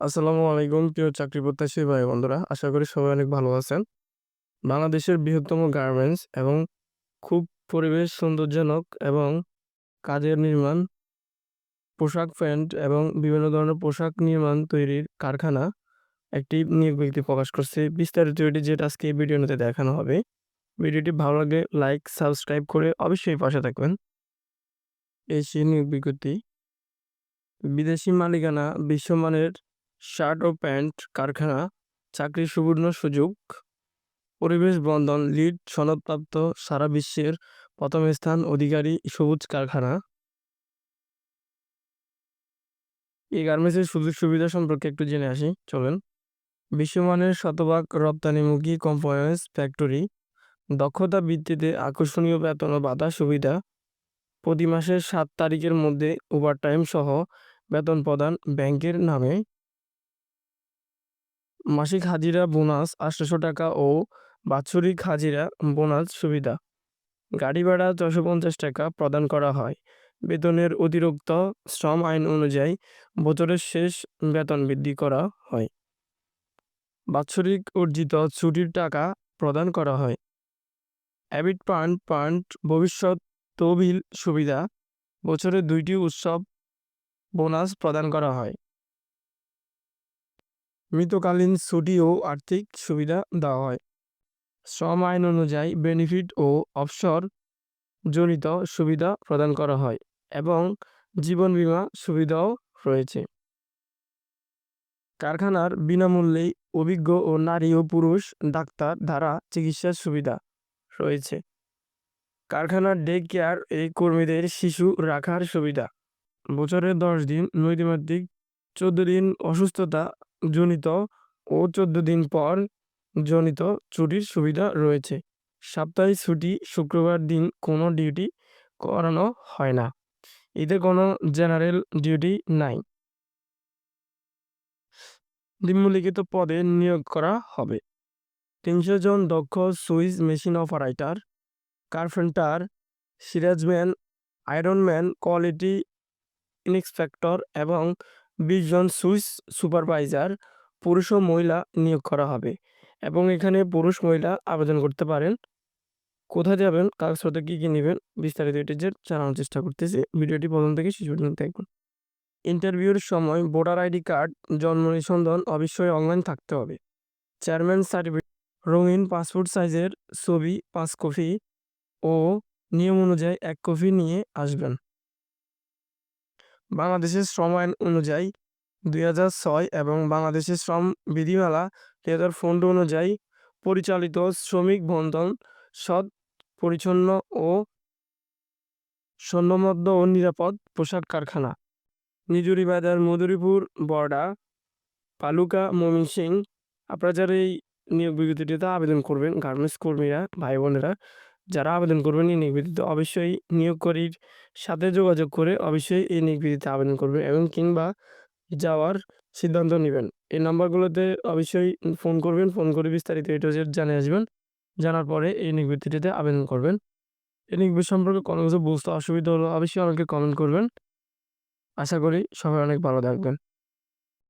আসসালামু আলাইকুম, প্রিয় চাকরি প্রত্যাশী ভাই বন্ধুরা। আশা করি সবাই অনেক ভালো আছেন। বাংলাদেশের বৃহত্তম গার্মেন্টস এবং খুব পরিবেশ সৌন্দর্যজনক এবং কাজের নির্মাণ, পোশাক প্যান্ট এবং বিভিন্ন ধরনের পোশাক নির্মাণ তৈরির কারখানা একটি নিয়োগ বিজ্ঞপ্তি প্রকাশ করছে। বিস্তারিত এটি যেটা আজকে এই ভিডিওতে দেখানো হবে, ভিডিওটি ভালো লাগলে লাইক, সাবস্ক্রাইব করে অবশ্যই পাশে থাকবেন। এই সেই নিয়োগ বিজ্ঞপ্তি। বিদেশি মালিকানা বিশ্বমানের শার্ট ও প্যান্ট, কারখানা চাকরির সুবর্ণ সুযোগ, পরিবেশ বন্ধন, লিড, সনদপ্রাপ্ত, সারা বিশ্বের প্রথম স্থান অধিকারী, সবুজ কারখানা। এই গার্মেন্টসের সুযোগ সুবিধা সম্পর্কে একটু জেনে আসি, চলেন। বিশ্বমানের শতভাগ রপ্তানিমুখী কম্পোনেন্টস ফ্যাক্টরি, দক্ষতা ভিত্তিতে আকর্ষণীয় বেতন ও বাধা সুবিধা, প্রতি মাসের সাত তারিখের মধ্যে ওভারটাইম সহ বেতন প্রদান ব্যাংকের নামে। মাসিক হাজিরা, বোনাস আটশোশো টাকা ও বাৎসরিক হাজিরা, বোনাস সুবিধা। গাড়ি ভাড়া ছশো পঞ্চাশ টাকা প্রদান করা হয়। বেতনের অতিরিক্ত শ্রম আইন অনুযায়ী বছরের শেষ বেতন বৃদ্ধি করা হয়। বাৎসরিক অর্জিত ছুটির টাকা প্রদান করা হয়। অ্যাবিট পান্ড পান্ড ভবিষ্যৎ তহবিল সুবিধা। বছরে দুইটি উৎসব বোনাস প্রদান করা হয়। মৃতকালীন ছুটি ও আর্থিক সুবিধা দেওয়া হয়। শ্রম আইন অনুযায়ী বেনিফিট ও অবসর জনিত সুবিধা প্রদান করা হয় এবং জীবন বীমা সুবিধাও রয়েছে। কারখানার বিনামূল্যে অভিজ্ঞ ও নারী ও পুরুষ ডাক্তার দ্বারা চিকিৎসার সুবিধা রয়েছে। কারখানার ডে কেয়ার এই কর্মীদের শিশু রাখার সুবিধা। বছরের দশ দিন নৈতিমাত্রিক, চোদ্দ দিন অসুস্থতা জনিত ও চোদ্দ দিন পর জনিত ছুটির সুবিধা রয়েছে। সাপ্তাহিক ছুটি শুক্রবার দিন কোনো ডিউটি করানো হয় না। এতে কোনো জেনারেল ডিউটি নাই। নিম্নলিখিত পদে নিয়োগ করা হবে। তিনশো জন দক্ষ সুইচ মেশিন অপারেটর, কার্পেন্টার, সিরাজম্যান আয়রনম্যান কোয়ালিটি ইন্সপেক্টর এবং বিশ জন সুইচ সুপারভাইজার পুরুষ ও মহিলা নিয়োগ করা হবে এবং এখানে পুরুষ মহিলা আবেদন করতে পারেন। কোথায় যাবেন, কাগজপত্র কী কী নেবেন, বিস্তারিত এটি যে জানানোর চেষ্টা করতেছি। ভিডিওটি প্রথম থেকে শেষ পর্যন্ত দেখুন। ইন্টারভিউর সময় ভোটার আইডি কার্ড, জন্ম নিবন্ধন অবশ্যই অনলাইন থাকতে হবে। চেয়ারম্যান সার্টিফিকেট, রঙিন পাসপোর্ট সাইজের ছবি, পাঁচ কপি ও নিয়ম অনুযায়ী এক কপি নিয়ে আসবেন। বাংলাদেশের শ্রম আইন অনুযায়ী দুই হাজার ছয় এবং বাংলাদেশের শ্রম বিধিমালা দুই হাজার পনেরো অনুযায়ী পরিচালিত শ্রমিক বন্ধন সৎ, পরিচ্ছন্ন ও সন্নমদ্য ও নিরাপদ পোশাক কারখানা। নিজুরি বাজার, মধুরীপুর বর্ডা পালুকা ময়মনসিং আপনারা যারা এই নিয়োগ বিজ্ঞপ্তিটিতে আবেদন করবেন, গার্মেন্টস কর্মীরা ভাই বোনেরা যারা আবেদন করবেন এই নিয়োগ অবশ্যই নিয়োগকারীর সাথে যোগাযোগ করে অবশ্যই এই নিয়োগ আবেদন করবেন এবং কিংবা যাওয়ার সিদ্ধান্ত নেবেন। এই নাম্বারগুলোতে অবশ্যই ফোন করবেন, ফোন করে বিস্তারিত এটা জানে আসবেন। জানার পরে এই নিয়োগ বিজ্ঞপ্তিটিতে আবেদন করবেন। এই নিয়োগ সম্পর্কে কোনো কিছু বুঝতে অসুবিধা হলো অবশ্যই আমাকে কমেন্ট করবেন। আশা করি সবাই অনেক ভালো থাকবেন।